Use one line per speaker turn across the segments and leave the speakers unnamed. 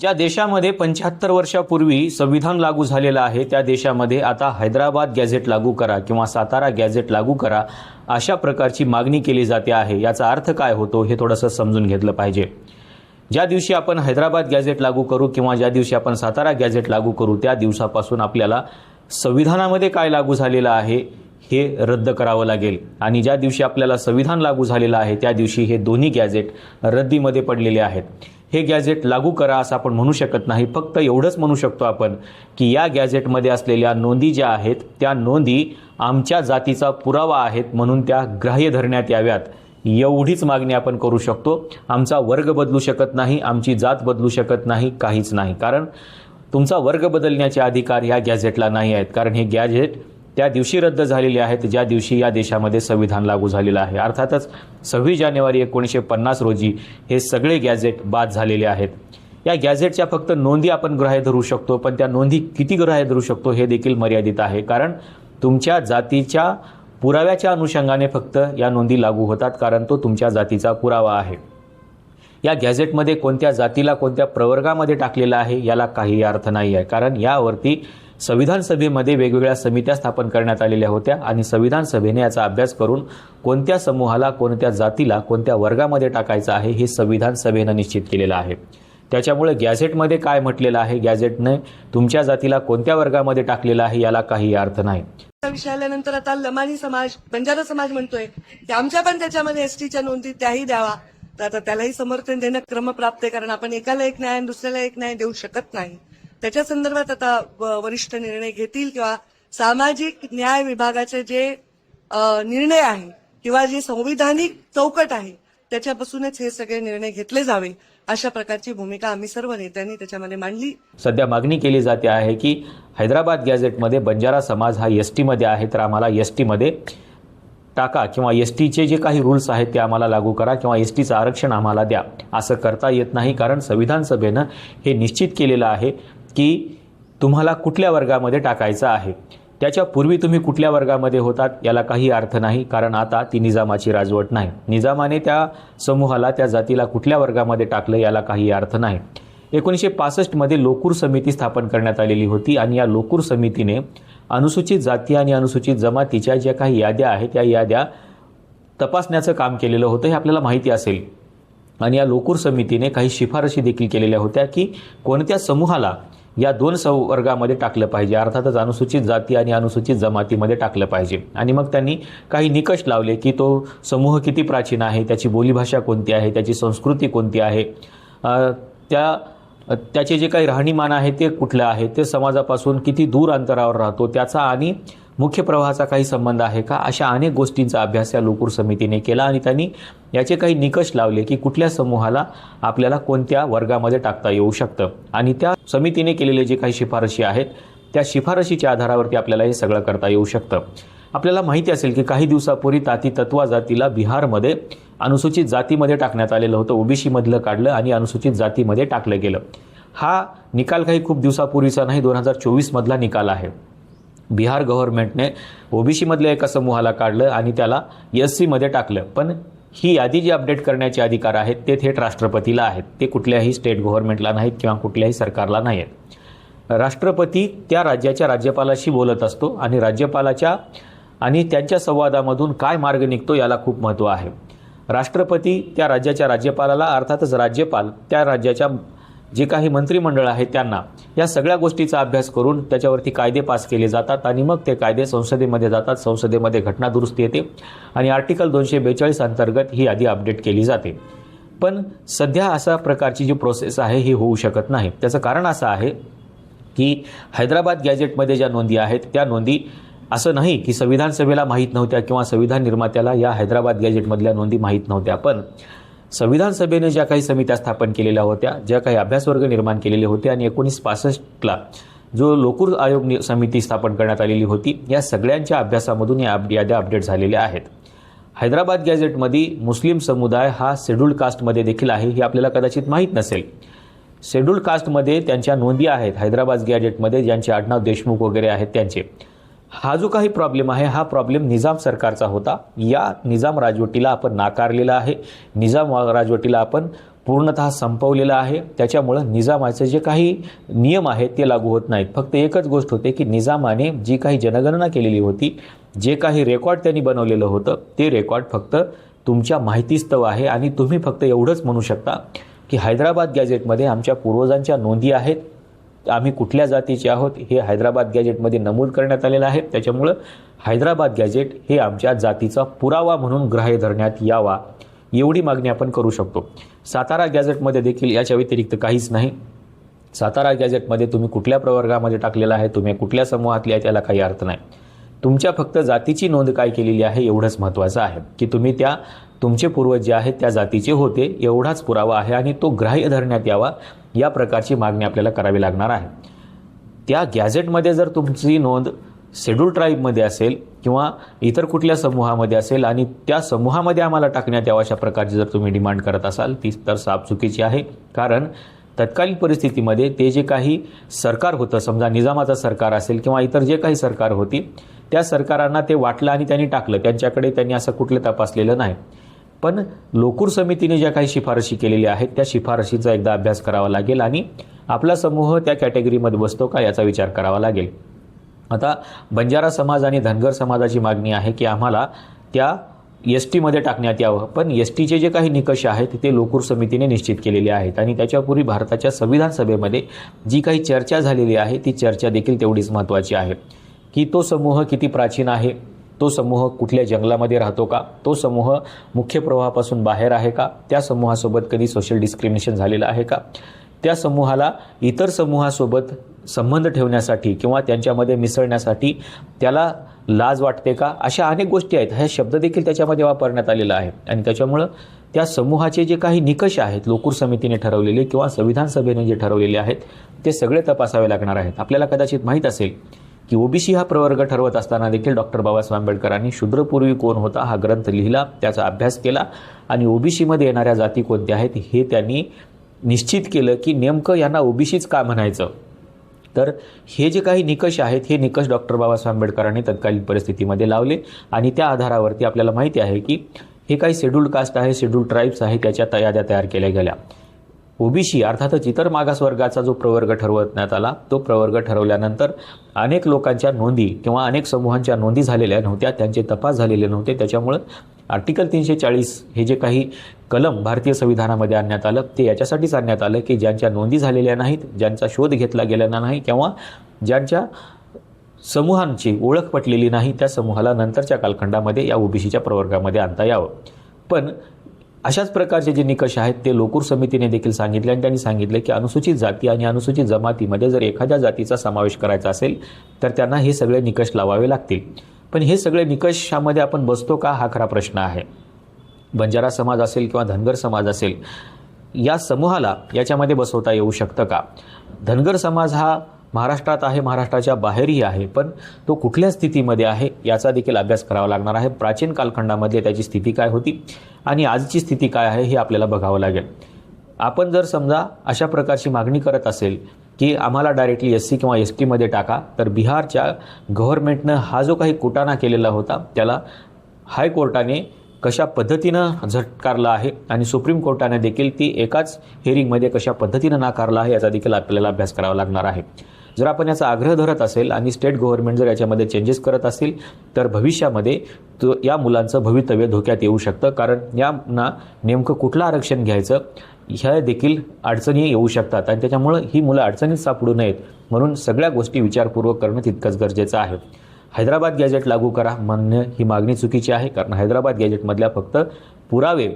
ज्या देशामध्ये पंच्याहत्तर वर्षापूर्वी संविधान लागू झालेलं आहे त्या देशामध्ये आता हैदराबाद गॅझेट लागू करा किंवा सातारा गॅझेट लागू करा अशा प्रकारची मागणी केली जाते आहे. याचा अर्थ काय होतो हे थोडंसं समजून घेतलं पाहिजे. ज्या दिवशी आपण हैदराबाद गॅझेट लागू करू किंवा ज्या दिवशी आपण सातारा गॅझेट लागू करू त्या दिवसापासून आपल्याला संविधानामध्ये काय लागू झालेलं आहे हे रद्द करावं लागेल. आणि ज्या दिवशी आपल्याला संविधान लागू झालेलं आहे त्या दिवशी हे दोन्ही गॅझेट रद्दीमध्ये पडलेले आहेत. हे गॅझेट लागू करा असं आपण म्हणू शकत नाही. फक्त एवढंच म्हणू शकतो आपण की या गॅझेटमध्ये असलेल्या नोंदी ज्या आहेत त्या नोंदी आमच्या जातीचा पुरावा आहेत म्हणून त्या ग्राह्य धरण्यात याव्यात. एवढीच मागणी आपण करू शकतो. आमचा वर्ग बदलू शकत नाही आमची जात बदलू शकत नाही काहीच नाही. कारण तुमचा वर्ग बदलण्याचे अधिकार या गॅझेटला नाही आहेत. कारण हे गॅझेट त्या दिवशी रद्द झालेले आहेत ज्या दिवशी या देशामध्ये संविधान लागू झालेलं आहे. अर्थातच सव्वीस जानेवारी एकोणीसशे पन्नास रोजी हे सगळे गॅझेट बाद झालेले आहेत. या गॅझेटच्या फक्त नोंदी आपण ग्राह्य धरू शकतो पण त्या नोंदी किती ग्राह्य धरू शकतो हे देखील मर्यादित आहे. कारण तुमच्या जातीच्या पुराव्याच्या अनुषंगाने फक्त या नोंदी लागू होतात कारण तो तुमच्या जातीचा पुरावा आहे. या गॅझेटमध्ये कोणत्या जातीला कोणत्या प्रवर्गामध्ये टाकलेलं आहे याला काही अर्थ नाही आहे कारण यावरती संविधान सभेमध्ये वेगवेगळ्या समित्या स्थापन करण्यात आलेल्या होत्या आणि संविधान सभेने याचा अभ्यास करून कोणत्या समूहाला कोणत्या जातीला कोणत्या वर्गामध्ये टाकायचं आहे हे संविधान सभेनं निश्चित केलेलं आहे. त्याच्यामुळे गॅझेटमध्ये काय म्हटलेलं आहे गॅझेटने तुमच्या जातीला कोणत्या वर्गामध्ये टाकलेलं आहे याला काही अर्थ नाही.
विषय आल्यानंतर आता लमानी समाज बंजारा समाज म्हणतोय की आमच्या पण त्याच्यामध्ये एसटीच्या नोंदी त्याही द्यावा. तर आता त्यालाही समर्थन देणं क्रमप्राप्त आहे कारण आपण एकाला एक न्याय आणि दुसऱ्याला एक न्याय देऊ शकत नाही. त्याच्या संदर्भात आता व- वरिष्ठ निर्णय घेतील किंवा सामाजिक न्याय विभागाचे जे निर्णय आहे किंवा जे संविधानिक चौकट आहे त्याच्यापासूनच हे सगळे निर्णय घेतले जावे अशा प्रकारची भूमिका आम्ही सर्व नेत्यांनी त्याच्यामध्ये मांडली.
सध्या मागणी केली जाते आहे की हैदराबाद गॅझेटमध्ये बंजारा समाज हा एस टीमध्ये आहे तर आम्हाला एस टीमध्ये टाका किंवा एस टीचे जे काही रूल्स आहेत ते आम्हाला लागू करा किंवा एस टीचं आरक्षण आम्हाला द्या असं करता येत नाही कारण संविधान सभेनं हे निश्चित केलेलं आहे. की तुम्हाला कुठल्या वर्गामध्ये टाकायचं आहे? त्याच्या पूर्वी तुम्ही कुठल्या वर्गामध्ये होतात याला काही अर्थ नाही कारण आता ती निजामाची राजवट नाही. निजामाने त्या समूहाला त्या जातीला कुठल्या वर्गामध्ये टाकलं याला काही अर्थ नाही. एकोणीसशे पासष्टमध्ये लोकूर समिती स्थापन करण्यात आलेली होती आणि या लोकूर समितीने अनुसूचित जाती आणि अनुसूचित जमातीच्या ज्या काही याद्या आहेत त्या याद्या तपासण्याचं काम केलेलं होतं हे आपल्याला माहिती असेल. आणि या लोकूर समितीने काही शिफारशी देखील केलेल्या होत्या की कोणत्या समूहाला या दोन संवर्गामध्ये टाकलं पाहिजे. अर्थातच अनुसूचित जाती आणि अनुसूचित जमातीमध्ये टाकलं पाहिजे. आणि मग त्यांनी काही निकष लावले की तो समूह किती प्राचीन आहे त्याची बोलीभाषा कोणती आहे त्याची संस्कृती कोणती आहे? त्या त्याचे जे काही राहणीमान आहे ते कुठलं आहे? ते समाजापासून किती दूर अंतरावर राहतो? त्याचा आणि मुख्य प्रवाहाचा काही संबंध आहे का? अशा अनेक गोष्टींचा अभ्यास या लोकूर समितीने केला आणि त्यांनी याचे काही निकष लावले की कुठल्या समूहाला आपल्याला कोणत्या वर्गामध्ये टाकता येऊ शकतं? आणि त्या समितीने केलेले जे काही शिफारशी आहेत त्या शिफारशीच्या आधारावरती आपल्याला हे सगळं करता येऊ शकतं. आपल्याला माहिती असेल की काही दिवसापूर्वी ताती तत्वा जातीला बिहारमध्ये अनुसूचित जातीमध्ये टाकण्यात आलेलं होतं. ओबीसीमधलं काढलं आणि अनुसूचित जातीमध्ये टाकलं गेलं. हा निकाल काही खूप दिवसापूर्वीचा नाही दोन हजार चोवीसमधला निकाल आहे. बिहार गव्हर्नमेंटने ओबीसीमधल्या एका समूहाला काढलं आणि त्याला एस सीमध्ये टाकलं. पण ही यादी जी अपडेट करण्याचे अधिकार आहेत ते थेट राष्ट्रपतीला आहेत. ते कुठल्याही स्टेट गव्हर्नमेंटला नाहीत किंवा कुठल्याही सरकारला नाही आहेत राष्ट्रपती त्या राज्याच्या राज्यपालाशी बोलत असतो आणि राज्यपालाच्या आणि त्यांच्या संवादामधून काय मार्ग निघतो याला खूप महत्त्व आहे. राष्ट्रपती त्या राज्याच्या राज्यपालाला अर्थातच राज्यपाल त्या राज्याच्या जे काही मंत्रिमंडळ आहे त्यांना या सगळ्या गोष्टीचा अभ्यास करून त्याच्यावरती कायदे पास केले जातात आणि मग ते कायदे संसदेमध्ये जातात. संसदेमध्ये घटना दुरुस्ती येते आणि आर्टिकल दोनशे बेचाळीस अंतर्गत ही यादी अपडेट केली जाते. पण सध्या अशा प्रकारची जी प्रोसेस आहे ही होऊ शकत नाही. त्याचं कारण असं आहे की हैदराबाद गॅजेटमध्ये ज्या नोंदी आहेत त्या नोंदी असं नाही की संविधान सभेला माहीत नव्हत्या किंवा संविधान निर्मात्याला या हैदराबाद गॅजेटमधल्या नोंदी माहीत नव्हत्या. पण संविधान सभेने ज्या काही समित्या स्थापन केलेल्या होत्या ज्या काही अभ्यासवर्ग निर्माण केलेले होते आणि एकोणीस पासष्टला जो लोकूर आयोग नि- समिती स्थापन करण्यात आलेली होती या सगळ्यांच्या अभ्यासामधून या अप- याद्या अपडेट झालेल्या आहेत. हैदराबाद गॅझेटमध्ये मुस्लिम समुदाय हा शेड्यूल्ड कास्टमध्ये देखील आहे हे आपल्याला कदाचित माहीत नसेल. शेड्यूल्ड कास्टमध्ये त्यांच्या नोंदी आहेत हैदराबाद गॅजेटमध्ये ज्यांचे आडनाव देशमुख वगैरे आहेत त्यांचे. हा जो काही प्रॉब्लेम आहे हा प्रॉब्लेम निजाम सरकारचा होता. या निजाम राजवटीला आपण नाकारलेला आहे. निजाम राजवटीला आपण पूर्णतः संपवलेला आहे. त्याच्यामुळं निजामाचे जे काही नियम आहेत ते लागू होत नाहीत. फक्त एकच गोष्ट होते की निजामाने जी काही जनगणना केलेली होती जे काही रेकॉर्ड त्यांनी बनवलेलं होतं ते रेकॉर्ड फक्त तुमच्या माहितीस्तव आहे आणि तुम्ही फक्त एवढंच म्हणू शकता की हैदराबाद गॅजेटमध्ये आमच्या पूर्वजांच्या नोंदी आहेत. आम्ही कुठल्या जातीचे आहोत हे हैदराबाद गॅजेटमध्ये नमूद करण्यात आलेलं आहे. त्याच्यामुळं हैदराबाद गॅजेट हे आमच्या जातीचा पुरावा म्हणून ग्राह्य धरण्यात यावा एवढी मागणी आपण करू शकतो. सातारा गॅजेटमध्ये देखील याच्या व्यतिरिक्त काहीच नाही. सातारा गॅजेटमध्ये तुम्ही कुठल्या प्रवर्गामध्ये टाकलेला आहे तुम्ही कुठल्या समूहातले आहे त्याला काही अर्थ नाही. तुमच्या फक्त जातीची नोंद काय केलेली आहे एवढंच महत्त्वाचं आहे. की तुम्ही त्या तुमचे पूर्वज जे आहेत त्या जातीचे होते एवढाच पुरावा आहे आणि तो ग्राह्य धरण्यात यावा या प्रकारची मागणी आपल्याला करावी लागणार आहे. त्या गॅझेटमध्ये जर तुमची नोंद शेड्यूल ट्राईबमध्ये असेल किंवा इतर कुठल्या समूहामध्ये असेल आणि त्या समूहामध्ये आम्हाला टाकण्यात यावं अशा प्रकारची जर तुम्ही डिमांड करत असाल ती तर साफ चुकीची आहे. कारण तत्कालीन परिस्थितीमध्ये ते जे काही सरकार होतं समजा निजामाचं सरकार असेल किंवा इतर जे काही सरकार होती त्या सरकारांना ते वाटलं आणि त्यांनी टाकलं. त्यांच्याकडे त्यांनी असं कुठलं तपासलेलं नाही. पण लोकूर समितीने ज्या काही शिफारशी केलेल्या आहेत त्या शिफारशीचा एकदा अभ्यास करावा लागेल आणि आपला समूह त्या कॅटेगरीमध्ये बसतो का याचा विचार करावा लागेल. आता बंजारा समाज आणि धनगर समाजाची मागणी आहे की आम्हाला त्या एस टीमध्ये टाकण्यात यावं. पण एस टीचे जे काही निकष आहेत ते लोकूर समितीने निश्चित केलेले आहेत आणि त्याच्यापूर्वी भारताच्या संविधान सभेमध्ये जी काही चर्चा झालेली आहे ती चर्चा देखील तेवढीच महत्त्वाची आहे. की तो समूह किती प्राचीन आहे तो समूह कुठल्या जंगलामध्ये राहतो का? तो समूह मुख्य प्रवाहापासून बाहेर आहे का? त्या समूहासोबत कधी सोशल डिस्क्रिमिनेशन झालेलं आहे का? त्या समूहाला इतर समूहासोबत संबंध ठेवण्यासाठी किंवा त्यांच्यामध्ये मिसळण्यासाठी त्याला लाज वाटते का? अशा अनेक गोष्टी आहेत. हे शब्द देखील त्याच्यामध्ये वापरण्यात आलेला आहे. आणि त्याच्यामुळं त्या समूहाचे जे काही निकष आहेत लोकूर समितीने ठरवलेले किंवा संविधान सभेने जे ठरवलेले आहेत ते सगळे तपासावे लागणार आहेत. आपल्याला कदाचित माहीत असेल की ओबीसी हा प्रवर्ग ठरवत असताना देखील डॉक्टर बाबासाहेब आंबेडकरांनी शूद्रपूर्वी कोण होता हा ग्रंथ लिहिला त्याचा अभ्यास केला आणि ओबीसीमध्ये येणाऱ्या जाती कोणत्या आहेत हे त्यांनी निश्चित केलं की नेमकं यांना ओबीसीच का म्हणायचं? तर हे जे काही निकष आहेत हे निकष डॉक्टर बाबासाहेब आंबेडकरांनी तत्कालीन परिस्थितीमध्ये लावले आणि त्या आधारावरती आपल्याला माहिती आहे की हे काही शेड्यूल्ड कास्ट आहे शेड्यूल्ड ट्राईब्स आहे त्याच्या याद्या तयार केल्या गेल्या. ओबीसी अर्थातच इतर मागासवर्गाचा जो प्रवर्ग ठरवण्यात आला तो प्रवर्ग ठरवल्यानंतर अनेक लोकांच्या नोंदी किंवा अनेक समूहांच्या नोंदी झालेल्या नव्हत्या त्यांचे तपास झालेले नव्हते. त्याच्यामुळं आर्टिकल तीनशे चाळीस हे जे काही कलम भारतीय संविधानामध्ये आणण्यात आलं ते याच्यासाठीच आणण्यात आलं की ज्यांच्या नोंदी झालेल्या नाहीत ज्यांचा शोध घेतला गेलेला नाही किंवा ज्यांच्या समूहांची ओळख पटलेली नाही त्या समूहाला नंतरच्या कालखंडामध्ये या ओबीसीच्या प्रवर्गामध्ये आणता यावं. पण अशाच प्रकारचे जे निकष आहेत ते लोकूर समितीने देखील सांगितले आणि त्यांनी सांगितले की अनुसूचित जाती आणि अनुसूचित जमातीमध्ये जर एखाद्या जातीचा समावेश करायचा असेल तर त्यांना हे सगळे निकष लावावे लागतील. पण हे सगळे निकषामध्ये आपण बसतो का हा खरा प्रश्न आहे. बंजारा समाज असेल किंवा धनगर समाज असेल या समूहाला याच्यामध्ये बसवता येऊ शकतं का? धनगर समाज हा महाराष्ट्रात आहे महाराष्ट्राच्या बाहेरही आहे पण तो कुठल्या स्थितीमध्ये आहे याचा देखील अभ्यास करावा लागणार आहे. प्राचीन कालखंडामध्ये त्याची स्थिती काय होती आणि आजची स्थिती काय आहे हे आपल्याला बघावं लागेल. आपण जर समजा अशा प्रकारची मागणी करत असेल की आम्हाला डायरेक्टली एस सी किंवा एस टीमध्ये टाका तर बिहारच्या गव्हर्नमेंटनं हा जो काही कुटाणा केलेला होता त्याला हायकोर्टाने कशा पद्धतीनं झटकारला आहे आणि सुप्रीम कोर्टाने देखील ती एकाच हिअरिंगमध्ये कशा पद्धतीनं नाकारला आहे याचा देखील आपल्याला अभ्यास करावा लागणार आहे. जर आपण याचा आग्रह धरत असेल आणि स्टेट गव्हर्नमेंट जर याच्यामध्ये चेंजेस करत असेल तर भविष्यामध्ये तो या मुलांचं भवितव्य धोक्यात येऊ शकतं. कारण यांना नेमकं कुठलं आरक्षण घ्यायचं ह्या देखील अडचणी येऊ शकतात. आणि त्याच्यामुळं ही मुलं अडचणीत सापडू नयेत. म्हणून सगळ्या गोष्टी विचारपूर्वक करणं तितकंच गरजेचं आहे. हैदराबाद गॅजेट लागू करा. म्हणणं ही मागणी चुकीची आहे. कारण हैदराबाद गॅजेटमधल्या फक्त पुरावे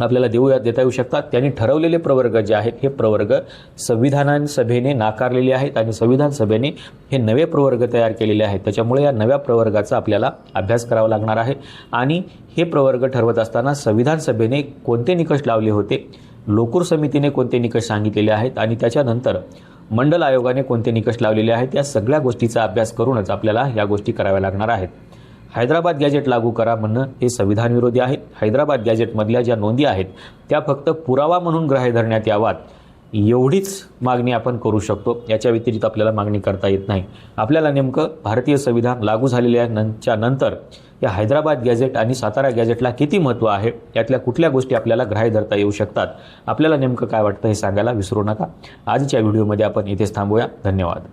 आपल्याला देऊ देता येऊ शकतात. त्यांनी ठरवलेले प्रवर्ग जे आहेत हे प्रवर्ग संविधान सभेने नाकारलेले आहेत आणि संविधान सभेने हे नवे प्रवर्ग तयार केलेले आहेत. त्याच्यामुळे या नव्या प्रवर्गाचा आपल्याला अभ्यास करावा लागणार आहे. आणि हे प्रवर्ग ठरवत असताना संविधान सभेने कोणते निकष लावले होते? लोकूर समितीने कोणते निकष सांगितलेले आहेत? आणि त्याच्यानंतर मंडल आयोगाने कोणते निकष लावलेले आहेत? या सगळ्या गोष्टीचा अभ्यास करूनच आपल्याला या गोष्टी कराव्या लागणार आहेत. हैदराबाद गॅजेट लागू करा म्हणणं हे संविधान विरोधी आहे. हैदराबाद गॅजेटमधल्या ज्या नोंदी आहेत त्या फक्त पुरावा म्हणून ग्राह्य धरण्यात यावात. एवढीच मागणी आपण करू शकतो. याच्या व्यतिरिक्त आपल्याला मागणी करता येत नाही. आपल्याला नेमकं भारतीय संविधान लागू झालेल्या नंच्या नंतर या हैदराबाद गॅझेट आणि सातारा गॅझेटला किती महत्त्व आहे? यातल्या कुठल्या गोष्टी आपल्याला ग्राह्य धरता येऊ शकतात? आपल्याला नेमकं काय वाटतं हे सांगायला विसरू नका. आजच्या व्हिडिओमध्ये आपण इथेच थांबूया. धन्यवाद.